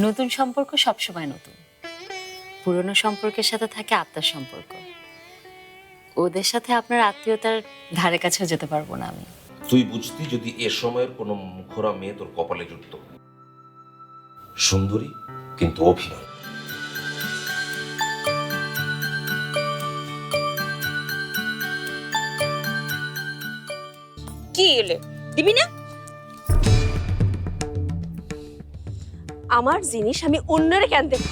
নতুন সম্পর্ক সবসময় নতুন। পুরনো সম্পর্কের সাথে থাকে আত্মার সম্পর্ক। ওদের সাথে আপনার আত্মীয়তার ধারে কাছেও যেতে পারব না আমি। তুই বুঝতি যদি এ সময়ের কোনো মুখরা মেয়ে তোর কপালে জুটত। সুন্দরী কিন্তু অভিনয়। কি এলে? দিবি না? আমার জিনিস আমি অন্যরে কেন দেব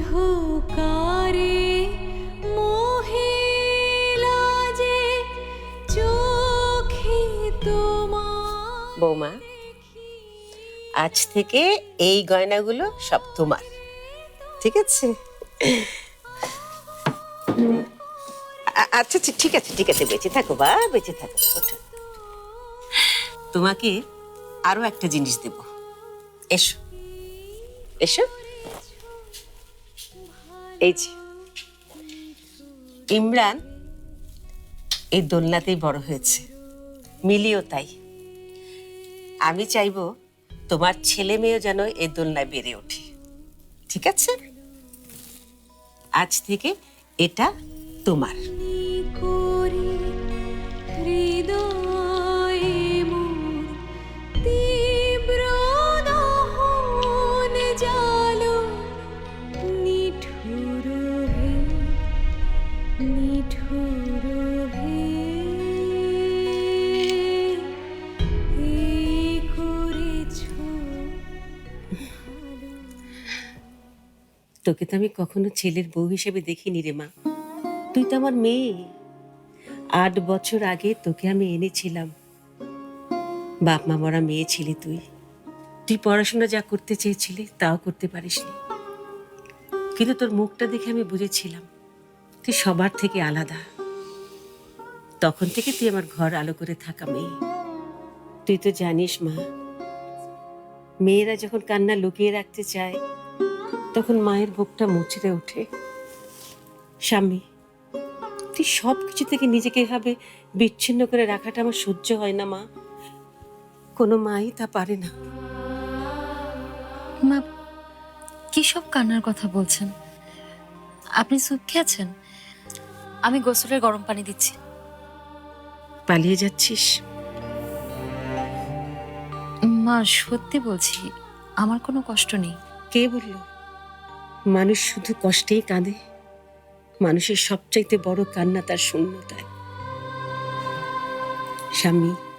অন্ধকারে মোহে লাজে চোখে বৌমা আজ থেকে এই গয়নাগুলো সব তোমার। ঠিক আছে? আচ্ছা আচ্ছা ঠিক আছে ঠিক আছে, বেঁচে থাকো, বা, বেঁচে থাকো তোমাকে আরও একটা জিনিস দেব। এসো এসো। এই যে, ইমরান এই দোলনাতেই বড় হয়েছে, মিলিও তাই। আমি চাইব তোমার ছেলে মেয়েও যেন এই দোলনায় বেড়ে ওঠে, ঠিক আছে? আজ থেকে এটা তোমার তোকে তো আমি কখনো ছেলের বউ হিসেবে দেখিনি রে মা। তুই তো আমার মেয়ে। আট বছর আগে তোকে আমি এনেছিলাম। বাপ মা মরা মেয়ে ছিলি তুই। তুই পড়াশোনা যা করতে চেয়েছিলি তাও করতে পারিসনি। কিন্তু তোর মুখটা দেখে আমি বুঝেছিলাম, তুই সবার থেকে আলাদা। তখন থেকে তুই আমার ঘর আলো করে থাকা মেয়ে। তুই তো জানিস মা, মেয়েরা যখন কান্না লুকিয়ে রাখতে চায় তখন মায়ের বুকটা মুচড়ে ওঠে। স্বামী তুই সব কিছু থেকে নিজেকে এভাবে বিচ্ছিন্ন করে রাখাটা আমার সহ্য হয় না মা। কোনো মাই তা পারে না। মা কি সব কান্নার কথা বলছেন? আপনি স্যুপ খেয়েছেন আমি গোসলের গরম পানি দিচ্ছি। পালিয়ে যাচ্ছিস? মা সত্যি বলছি আমার কোনো কষ্ট নেই। কে বলল? মানুষ শুধু কষ্টেই কাঁদে। মানুষের সবচাইতে বড় কান্না তার শূন্যতায়। স্বামী